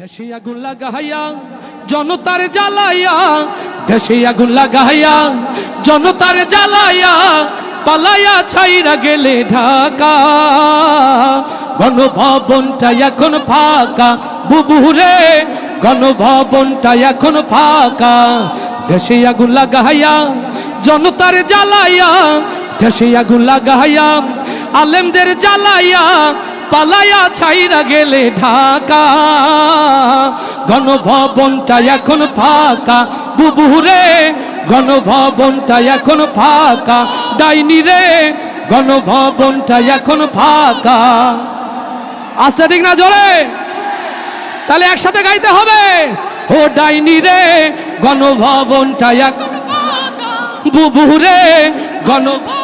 দেশে আগুন লাগাইয়া, জনতার জ্বালাইয়া, দেশে আগুন লাগাইয়া, জনতার জ্বালাইয়া, পালাইয়া ছাইরা গেলে ঢাকা। গণভবনটা এখন ফাঁকা, বুবুরে, গণভবনটা এখন ফাঁকা। দেশে আগুন লাগাইয়া, জনতার জ্বালাইয়া, দেশে আগুন লাগাইয়া, আলেমদের জ্বালাইয়া পালাইয়া ছাইরা গেলে ঢাকা। গণভবনটা এখন ফাঁকা। বুবুরে গণভবনটা এখন ফাঁকা। ডাইনি রে, গণভবনটা এখন ফাঁকা। আসতে ঠিক না জোরে? তাহলে একসাথে গাইতে হবে। ও ডাইনি রে, গণভবনটা এখন বুবুরে গণভবন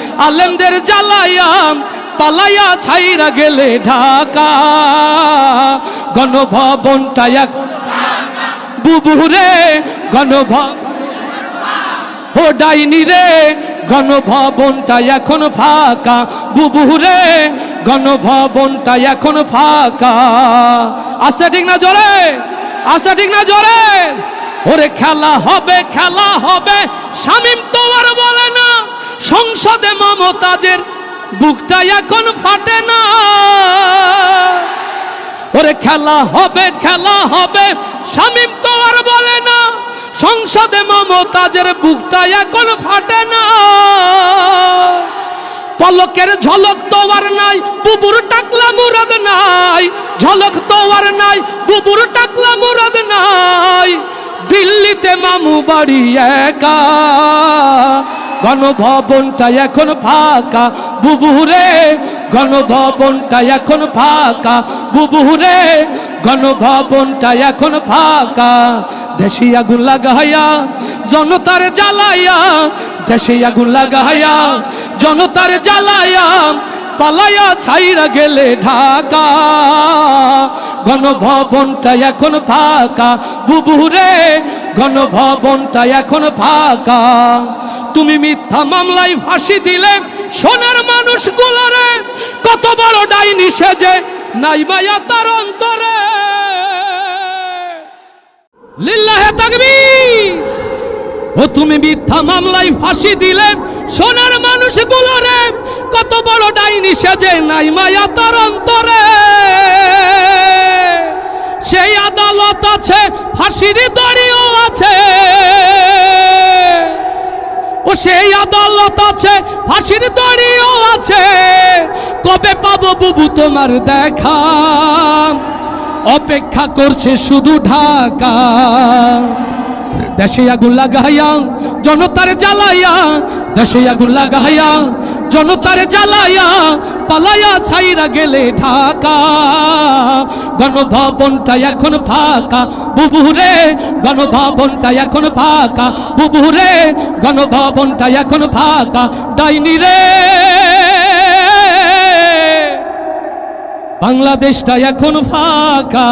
আলেমদের জ্বালাইয়া, পালাইয়া ছাইরা গেলে ঢাকা। গণভবনটা এখন বুবুরে গণভবন ও ডাইনি রে, গণভবনটা এখন ফাঁকা। বুবুরে, গণভবনটা এখন ফাঁকা। আস্তে ঠিক না জোরে? আস্তে ঠিক না জোরে? ওরে খেলা হবে খেলা হবে। শামিম তোমার বলে না। সংসদে মমতাজের বুকটা এখন ফাটে না। ওরে খেলা হবে খেলা হবে, শামিম তো আর বলে না, সংসদে মমতাজের বুকটা এখন ফাটে না। পলকের ঝলক তো আর নাই, বুবুর টাকলা মুরাদ নাই, ঝলক তো আর নাই, বুবুর টাকলা মুরাদ নাই। দিল্লিতে মামু বাড়ি একা গণভবনটা এখন ফাঁকা। বুবুরে গণভবনটা এখন ফাঁকা। বুবুরে গণভবনটা এখন ফাঁকা। দেশি আগুন লাগাইয়া, জনতার জ্বালাইয়া, দেশি আগুন লাগাইয়া, জনতার জ্বালাইয়া পালাইয়া ছাইরা গেলে ঢাকা। গণভবনটা এখন ফাঁকা। বুবুরে, গণভবনটা এখন ফাঁকা। তুমি মিথ্যা মামলায় ফাঁসি দিলে, সোনার মানুষ গুলোরে। কত বড় ডাইনি সেজে, নাই মায়া তার অন্তরে। লিল্লাহে ও তুমি মিথ্যা মামলায় ফাঁসি দিলে, সোনার মানুষ গুলোরে। কত বড় ডাইনি সেজে নাই মায়া তার অন্তরে। সেই আদালত আছে, ফাঁসির দড়িও আছে। ও সেই আদালত আছে, ফাঁসির দড়িও আছে। কবে পাবো বুবু তোমার দেখা? অপেক্ষা করছে শুধু ঢাকা। দেশে আগুন লাগাইয়া, জনতার জ্বালাইয়া, দেশে আগুন লাগাইয়া জনতার জ্বালাইয়া পালাইয়া ছাইরা গেলে ঢাকা। গণভবনটা এখন ফাঁকা, বুবুরে, গণভবনটা এখন ফাঁকা, বুবুরে, গণভবনটা এখন ফাঁকা। ডাইনি রে। বাংলাদেশটা এখন ফাঁকা।